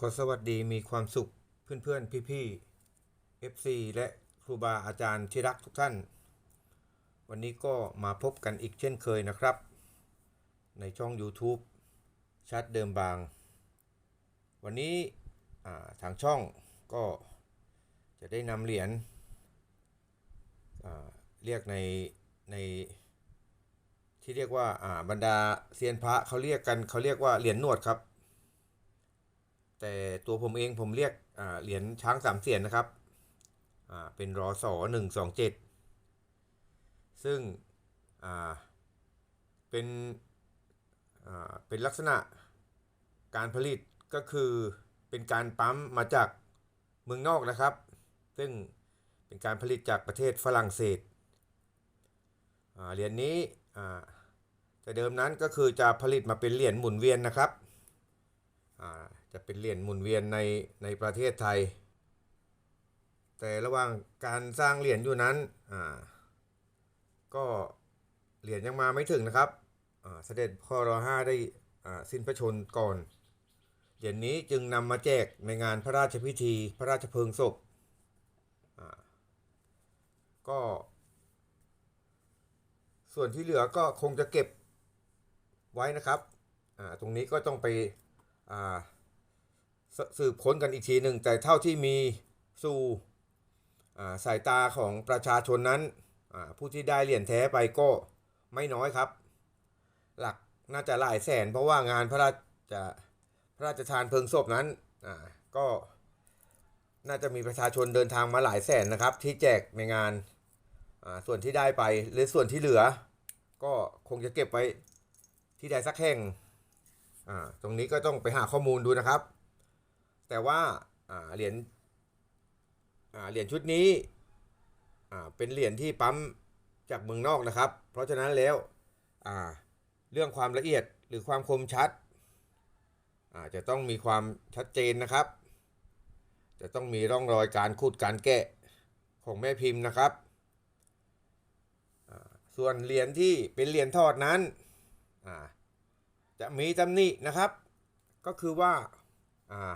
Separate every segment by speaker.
Speaker 1: ขอสวัสดีมีความสุขเพื่อนๆ พี่ๆ FC และครูบาอาจารย์ที่รักทุกท่าน วันนี้ก็มาพบกันอีกเช่นเคยนะครับ ในช่อง YouTube ชัดเดิมบาง วันนี้ทางช่องก็จะได้นำเหรียญเรียกในในที่เรียกว่าอ่าบรรดาเซียนพระเขาเรียกกันเขาเรียกว่าเหรียญหนวดครับ แต่ตัวผมเองผมเรียกเหรียญช้างสามเสียนนะครับเป็นรอสอหนึ่งสองเจ็ดซึ่งเป็นเป็นลักษณะการผลิตก็คือเป็นการปั๊มมาจากเมืองนอกนะครับ ซึ่งเป็นการผลิตจากประเทศฝรั่งเศสเหรียญนี้แต่เดิมนั้นก็คือจะผลิตมาเป็นเหรียญหมุนเวียนนะครับ จะเป็นเหรียญหมุนเวียนในในประเทศไทย แต่ระหว่างการสร้างเหรียญอยู่นั้นอ่าก็เหรียญยังมาไม่ถึงนะครับอ่าเสด็จพ่อรอห้าได้อ่าสิ้นพระชนก่อนเหรียญนนี้จึงนำมาแจกในงานพระราชพิธีพระราชเพลิงศพอ่าก็ส่วนที่เหลือก็คงจะเก็บไว้นะครับ อ่า ตรงนี้ก็ต้องไป อ่า สืบค้นกันอีกทีหนึ่งแต่เท่าที่มีสู่สายตาของประชาชนนั้นผู้ที่ได้เหรียญแท้ไปก็ไม่น้อยครับ หลักน่าจะหลายแสน เพราะว่างานพระราชพระราชทานเพลิงศพนั้นก็น่าจะมีประชาชนเดินทางมาหลายแสนนะครับ ที่แจกในงานาส่วนที่ได้ไปหรือส่วนที่เหลือ ก็คงจะเก็บไว้ที่ใดสักแห่งตรงนี้ก็ต้องไปหาข้อมูลดูนะครับ แต่ว่าเหรียญเหรียญชุดนี้เป็นเหรียญที่ปั๊มจากเมืองนอกนะครับ เพราะฉะนั้นแล้วเรื่องความละเอียดหรือความคมชัดจะต้องมีความชัดเจนนะครับ จะต้องมีร่องรอยการขูดการแกะของแม่พิมพ์นะครับ ส่วนเหรียญที่เป็นเหรียญทอดนั้น จะมีตำหนินะครับ ก็คือว่าอ่า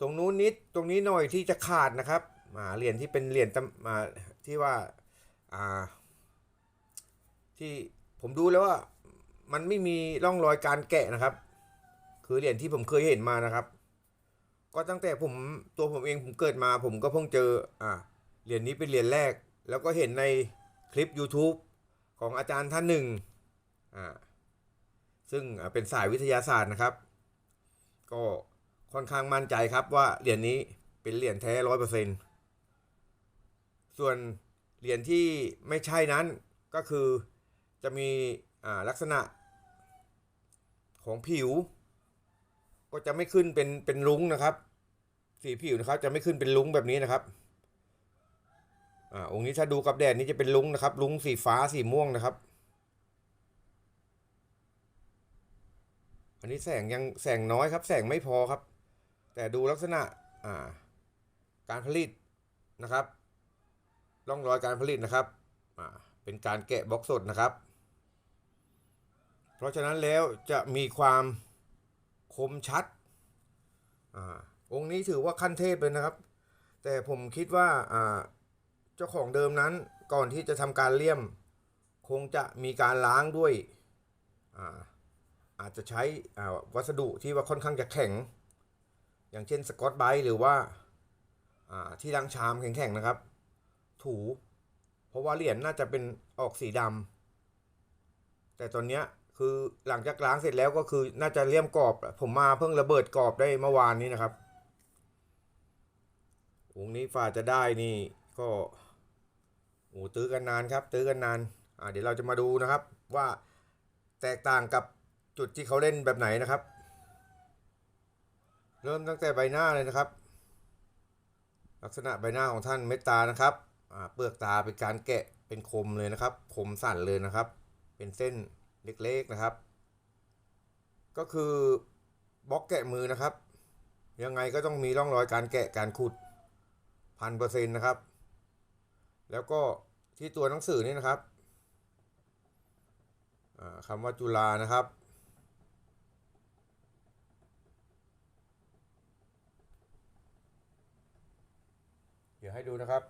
Speaker 1: ตรงนู้นนิดตรงนี้หน่อยที่จะขาดนะครับอ่าเหรียญที่เป็นเหรียญตำอ่าที่ว่าอ่าที่ผมดูแล้วว่ามันไม่มีร่องรอยการแกะนะครับ คือเหรียญที่ผมเคยเห็นมานะครับ ก็ตั้งแต่ผมตัวผมเองผมเกิดมาผมก็เพิ่งเจออ่าเหรียญนี้เป็นเหรียญแรก แล้วก็เห็นในคลิป YouTube ของอาจารย์ท่านหนึ่งอ่าซึ่งเป็นสายวิทยาศาสตร์นะครับ ก็ ค่อนข้างมั่นใจครับว่าเหรียญนี้เป็นเหรียญแท้ร้อยเปอร์เซ็นส่วนเหรียญที่ไม่ใช่นั้นก็คือจะมีลักษณะของผิว ก็จะไม่ขึ้นเป็นเป็นลุ้งนะครับ สีผิวนะครับจะไม่ขึ้นเป็นลุ้งแบบนี้นะครับอ่าองค์นี้ถ้าดูกับแดดนี้จะเป็นลุ้งนะครับ ลุ้งสีฟ้าสีม่วงนะครับ อันนี้แสงยังแสงน้อยครับ แสงไม่พอครับ แต่ดูลักษณะาการผลิตนะครับร่องรอยการผลิตนะครับเป็นการแกะบล็อกสดนะครับ เพราะฉะนั้นแล้วจะมีความคมชัดอาองค์นี้ถือว่าขั้นเทพเลยนะครับ แต่ผมคิดว่าาเจ้าของเดิมนั้นก่อนที่จะทำการเลี่ยม คงจะมีการล้างด้วยอาอาจจะใช้วัสดุที่ว่าค่อนข้างจะแข็ง อย่างเช่นสกอตไบหรือว่าที่ล้างชามแข็งๆนะครับ ถู เพราะว่าเหรียญน่าจะเป็นออกสีดำแต่ตอนเนี้ยคือหลังจากล้างเสร็จแล้วก็คือน่าจะเลี่ยมกรอบ ผมมาเพิ่งระเบิดกรอบได้เมื่อวานนี้นะครับองนี้ฝ่าจะได้นี่ก็โอ้ตื้อกันนานครับ ตื้อกันนานอ่าเดี๋ยวเราจะมาดูนะครับว่าแตกต่างกับจุดที่เขาเล่นแบบไหนนะครับ เริ่มตั้งแต่ใบหน้าเลยนะครับ ลักษณะใบหน้าของท่านเมตตานะครับเปลือกตาเป็นการแกะเป็นคมเลยนะครับ คมสั่นเลยนะครับ เป็นเส้นเล็กๆนะครับ ก็คือบล็อกแกะมือนะครับ ยังไงก็ต้องมีร่องรอยการแกะการขุดพันเปอร์เซ็นต์นะครับ แล้วก็ที่ตัวหนังสือนี่นะครับคำว่าจุฬานะครับ ดี๋ยวให้ดูนะครับ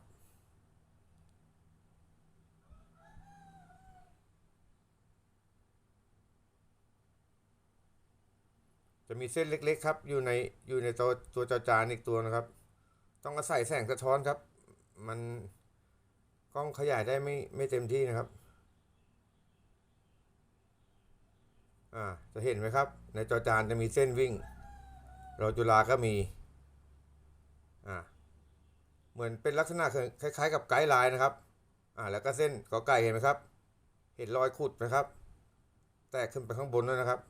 Speaker 1: จะมีเส้นเล็กๆครับ อยู่ในอยู่ในตัวตัวจอจานอีกตัวนะครับ ต้องอาศัยแสงสะท้อนครับ มันกล้องขยายได้ไม่ไม่เต็มที่นะครับอ่าจะเห็นไหมครับ ในจอจานจะมีเส้นวิ่งรอจุฬาก็มีอ่า เหมือนเป็นลักษณะคล้ายๆ กับไกด์ไลน์นะครับ อ่าแล้วก็เส้นกอไก่เห็นไหมครับ เห็นรอยขุดไหมครับ แตกขึ้นไปข้างบนด้วยนะครับ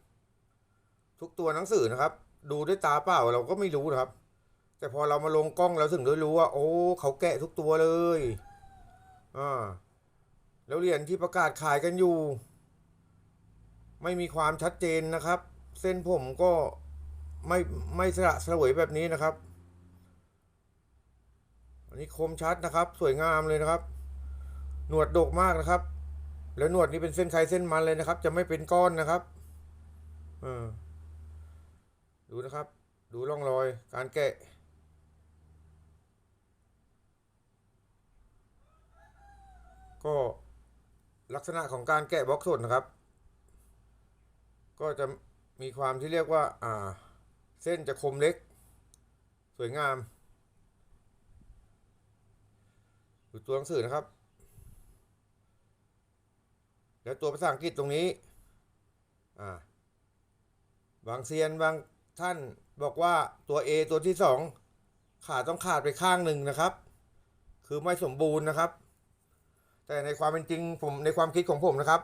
Speaker 1: ทุกตัวหนังสือนะครับ ดูด้วยตาเปล่าเราก็ไม่รู้นะครับ แต่พอเรามาลงกล้องเราถึงได้รู้ว่า โอ้เขาแกะทุกตัวเลยอ่าแล้วเหรียญที่ประกาศขายกันอยู่ ไม่มีความชัดเจนนะครับ เส้นผมก็ไม่ไม่สระสวยแบบนี้นะครับ อันนี้คมชัดนะครับ สวยงามเลยนะครับ หนวดดกมากนะครับ แล้วหนวดนี้เป็นเส้นใครเส้นมันเลยนะครับ จะไม่เป็นก้อนนะครับอดูนะครับ ดูร่องรอยการแกะก็ลักษณะของการแกะบล็อกสดนะครับ ก็จะมีความที่เรียกว่า อ่า เส้นจะคมเล็ก สวยงาม ดูตัวหนังสือนะครับ แล้วตัวภาษาอังกฤษตรงนี้ อ่า บางเซียนบางท่านบอกว่าตัว A ตัวที่สองขาต้องขาดไปข้างหนึ่งนะครับ คือไม่สมบูรณ์นะครับ แต่ในความเป็นจริงผมในความคิดของผมนะครับ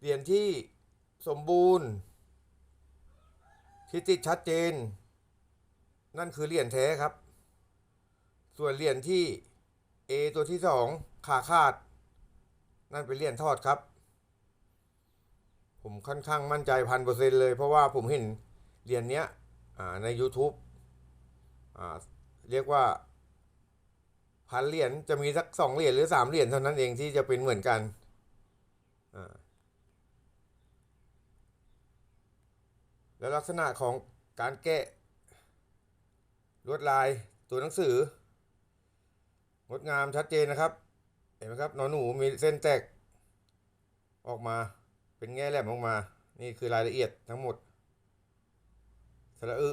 Speaker 1: เหรียญที่สมบูรณ์ที่ติดชัดเจน นั่นคือเหรียญแท้ครับ ส่วนเหรียญที่ A ตัวที่สองขาขาด นั่นเป็นเหรียญทอดครับ ผมค่อนข้างมั่นใจพันเปอร์เซ็นเลย เพราะว่าผมเห็นเหรียญเนี้ยใน YouTube เรียกว่าพันเหรียญจะมีสักสองเหรียญหรือสามเหรียญเท่านั้นเองที่จะเป็นเหมือนกันแล้วลักษณะของการแกะลวดลายตัวหนังสือ งดงามชัดเจนนะครับ เห็นไหมครับนอนหนูมีเส้นแตก ออกมาเป็นแง่แหลมออกมา นี่คือรายละเอียดทั้งหมดสระอึ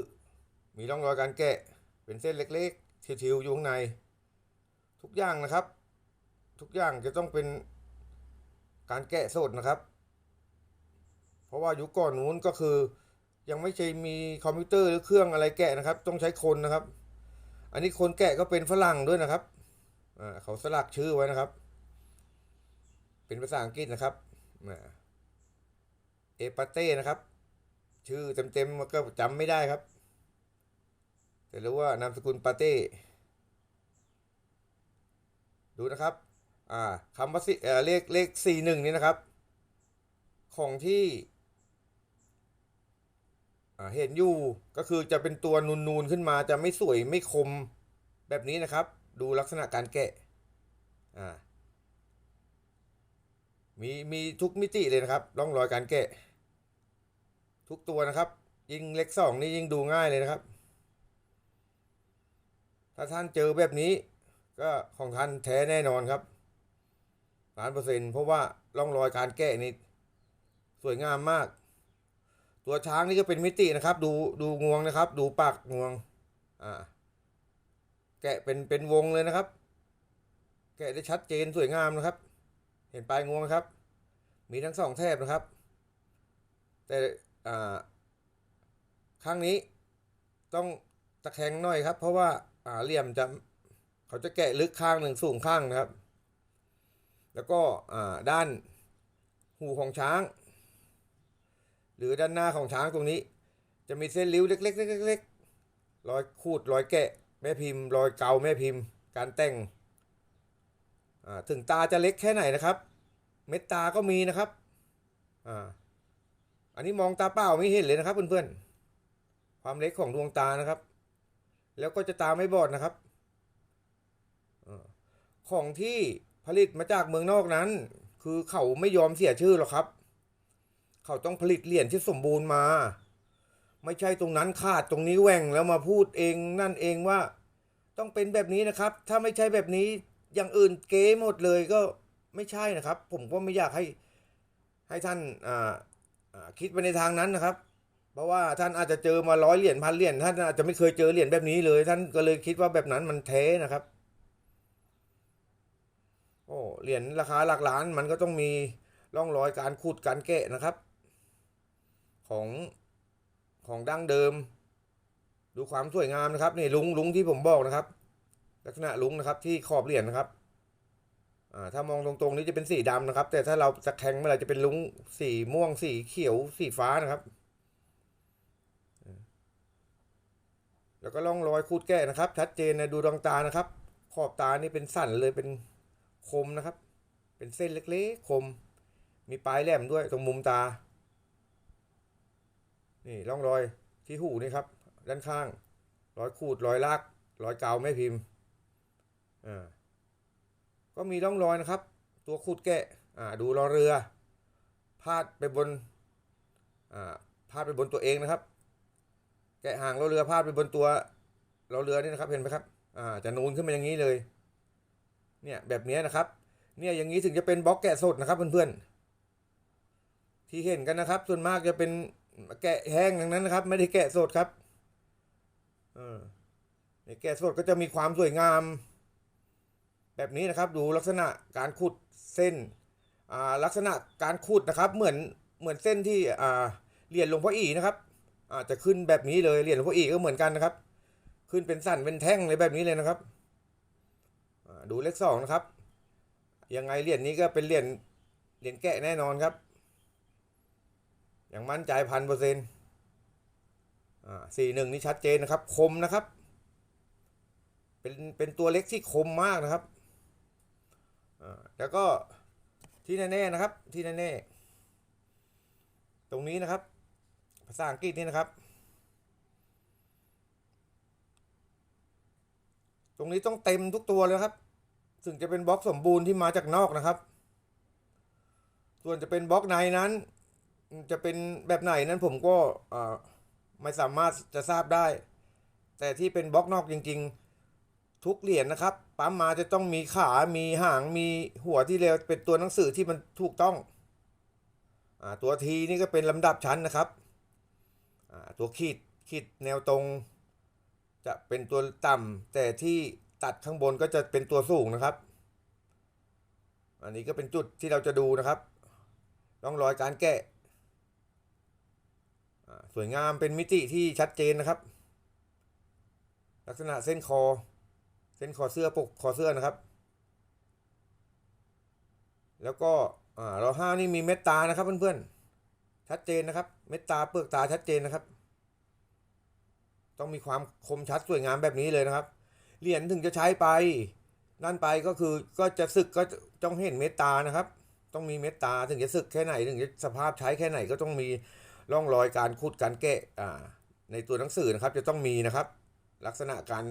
Speaker 1: มีร่องรอยการแกะ เป็นเส้นเล็กๆทิวๆอยู่ข้างใน ทุกอย่างนะครับ ทุกอย่างจะต้องเป็นการแกะสดนะครับ เพราะว่ายุคก่อนนู้นก็คือ ยังไม่ใช่มีคอมพิวเตอร์หรือเครื่องอะไรแกะนะครับ ต้องใช้คนนะครับ อันนี้คนแกะก็เป็นฝรั่งด้วยนะครับ เขาสลักชื่อไว้นะครับ เป็นภาษาอังกฤษนะครับเอปาเต้นะครับ ชื่อเต็มๆมันก็จำไม่ได้ครับ แต่รู้ว่านามสกุลปาเต้ ดูนะครับอ่าคำว่าสิเอ่อเลขเลขสี่หนึ่งนี่นะครับ ของที่เห็นอยู่ก็คือจะเป็นตัวนูนๆขึ้นมาจะไม่สวยไม่คมแบบนี้นะครับ ดูลักษณะการแกะอ่ามีมีทุกมิติเลยนะครับร่องรอยการแกะ ทุกตัวนะครับ ยิงเล็กสองนี่ยิงดูง่ายเลยนะครับ ถ้าท่านเจอแบบนี้ ก็ของท่านแท้แน่นอนครับล้านเปอร์เซ็นต์เพราะว่าร่องรอยการแกะนี่สวยงามมาก ตัวช้างนี่ก็เป็นมิตินะครับ ดูดูงวงนะครับ ดูปากงวงอ่า แกะเป็นเป็นวงเลยนะครับ แกะได้ชัดเจนสวยงามนะครับ เห็นปลายงวงไหมครับ มีทั้งสองแถบนะครับ แต่อ่าข้างนี้ต้องตะแคงหน่อยครับ เพราะว่าอ่าเหลี่ยมจะเขาจะแกะลึกข้างหนึ่งสูงข้างนะครับ แล้วก็อ่าด้านหูของช้าง หรือด้านหน้าของช้างตรงนี้ จะมีเส้นริ้วเล็กๆเล็กๆรอยขูดรอยแกะ แม่พิมพ์รอยเกาแม่พิมพ์ การแต่งถึงตาจะเล็กแค่ไหนนะครับ เม็ดตาก็มีนะครับอ่าอันนี้มองตาเปล่าไม่เห็นเลยนะครับ เพื่อนๆ ความเล็กของดวงตานะครับ แล้วก็จะตาไม่บอดนะครับอของที่ผลิตมาจากเมืองนอกนั้น คือเขาไม่ยอมเสียชื่อหรอกครับ เขาต้องผลิตเหรียญที่สมบูรณ์มา ไม่ใช่ตรงนั้นขาดตรงนี้แหว่งแล้วมาพูดเองนั่นเองว่า ต้องเป็นแบบนี้นะครับ ถ้าไม่ใช่แบบนี้อย่างอื่นเก๋หมดเลยก็ไม่ใช่นะครับ ผมก็ไม่อยากให้ให้ท่านอ่าคิดไปในทางนั้นนะครับ เพราะว่าท่านอาจจะเจอมาร้อยเหรียญพันเหรียญท่านอาจจะไม่เคยเจอเหรียญแบบนี้เลย ท่านก็เลยคิดว่าแบบนั้นมันแท้นะครับโอ้เหรียญราคาหลักล้านมันก็ต้องมีร่องรอยการขุดการแกะนะครับ ของ ของดั้งเดิม ดูความสวยงามนะครับนี่ลุงลุงที่ผมบอกนะครับ ลักษณะลุงนะครับที่ขอบเหรียญนะครับอ่าถ้ามองตรงๆนี้จะเป็นสีดำนะครับ แต่ถ้าเราจะแข็งเมื่อไหรจะเป็นลุงสีม่วงสีเขียวสีฟ้านะครับ แล้วก็ร่องรอยคูดแก้นะครับ ชัดเจนนะดูดวงตานะครับ ขอบตานี่เป็นสั่นเลยเป็นคมนะครับ เป็นเส้นเล็กๆคม มีปลายแหลมด้วยตรงมุมตา นี่ร่องรอยที่หูนี่ครับ ด้านข้าง รอยขูดรอยลาก รอยเกาแม่พิมพ์อ่าก็มีร่องรอยนะครับ ตัวขูดแกะอ่าดูรอเรือ พาดไปบนอ่าพาดไปบนตัวเองนะครับ แกะห่างรอเรือพาดไปบนตัวรอเรือนี่นะครับเห็นไหมครับอ่าจะนูนขึ้นมาอย่างนี้เลยเนี่ยแบบนี้นะครับ เนี่ยอย่างนี้ถึงจะเป็นบล็อกแกะสดนะครับเพื่อนๆที่เห็นกันนะครับ ส่วนมากจะเป็น แกะแห้งอย่างนั้นนะครับ ไม่ได้แกะสดครับเออเนี่ยแกะสดก็จะมีความสวยงาม แบบนี้นะครับ ดูลักษณะการขุดเส้นอ่าลักษณะการขุดนะครับ เหมือนเหมือนเส้นที่อ่าเหรียญหลวงพ่ออีนะครับอาจจะขึ้นแบบนี้เลยเหรียญหลวงพ่ออีก็เหมือนกันนะครับ ขึ้นเป็นสั้นเป็นแท่งเลยแบบนี้เลยนะครับอ่าดูเลขสองนะครับยังไงเหรียญนี้ก็เป็นเหรียญเหรียญแกะแน่นอนครับ อย่างมั่นใจพันเปอร์เซ็นต์อ่าสี่หนึ่งนี่ชัดเจนนะครับ คมนะครับ เป็นเป็นตัวเล็กที่คมมากนะครับอ่าแล้วก็ที่แน่ๆนะครับที่แน่ๆตรงนี้นะครับ ภาษาอังกฤษนี่นะครับ ตรงนี้ต้องเต็มทุกตัวเลยครับถึงจะเป็นบล็อกสมบูรณ์ที่มาจากนอกนะครับ ส่วนจะเป็นบล็อกในนั้น จะเป็นแบบไหนนั้นผมก็ไม่สามารถจะทราบได้ แต่ที่เป็นบล็อกนอกจริง ๆ ทุกเหรียญนะครับ ปั๊มมาจะต้องมีขา มีหาง มีหัวที่เรียกเป็นตัวหนังสือที่มันถูกต้องอตัวทีนี่ก็เป็นลำดับชั้นนะครับ ตัวขีดขีดแนวตรง จะเป็นตัวต่ำแต่ที่ตัดข้างบนก็จะเป็นตัวสูงนะครับ อันนี้ก็เป็นจุดที่เราจะดูนะครับร่องรอยการแกะ สวยงามเป็นมิติที่ชัดเจนนะครับ ลักษณะเส้นคอ เส้นคอเสื้อปกคอเสื้อนะครับ แล้วก็อ่าเราห้านี่มีเม็ดตานะครับเพื่อนๆชัดเจนนะครับ เม็ดตาเปลือกตาชัดเจนนะครับ ต้องมีความคมชัดสวยงามแบบนี้เลยนะครับเหรียญถึงจะใช้ไปนั่นไปก็คือก็จะสึกก็ต้องเห็นเมตตานะครับ ต้องมีเมตตาถึงจะสึกแค่ไหนถึงจะสภาพใช้แค่ไหนก็ต้องมี ร่องรอยการขุดการแกะในตัวหนังสือนะครับจะต้องมีนะครับ ลักษณะการ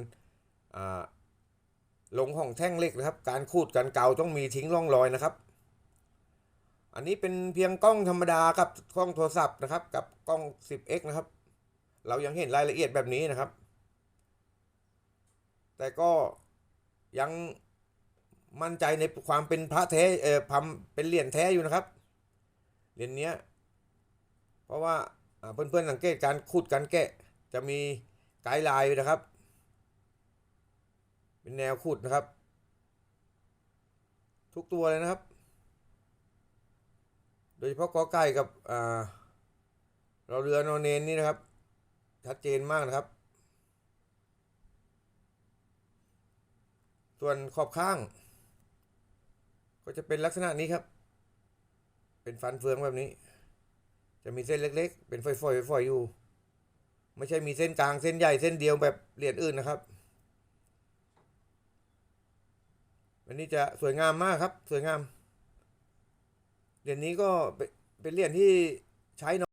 Speaker 1: ลงของแท่งเล็กนะครับ การขูดการเกาต้องมีทิ้งร่องรอยนะครับ อันนี้เป็นเพียงกล้องธรรมดากับกล้องโทรศัพท์นะครับ กับกล้อง 10x นะครับ เรายังเห็นรายละเอียดแบบนี้นะครับ แต่ก็ยังมั่นใจในความเป็นพระแท้เอ่อพัมเป็นเหรียญแท้อยู่นะครับเหรียญเนี้ย ราะว่าเพื่อนๆสังเกตการขุดการแกะ จะมีไกด์ไลน์นะครับ เป็นแนวขุดนะครับ ทุกตัวเลยนะครับ โดยเฉพาะกอไก่กับเราเรือนอนเนนนี่นะครับ ชัดเจนมากนะครับ ส่วนขอบข้าง ก็จะเป็นลักษณะนี้ครับ เป็นฟันเฟืองแบบนี้ จะมีเส้นเล็ก ๆ เป็นฝอยๆฝอยๆอยู่ ไม่ใช่มีเส้นกลางเส้นใหญ่เส้นเดียวแบบเหรียญอื่นนะครับอันนี้จะสวยงามมากครับ สวยงามเหรียญนี้ก็เป็นเป็นเหรียญที่ใช้น้อย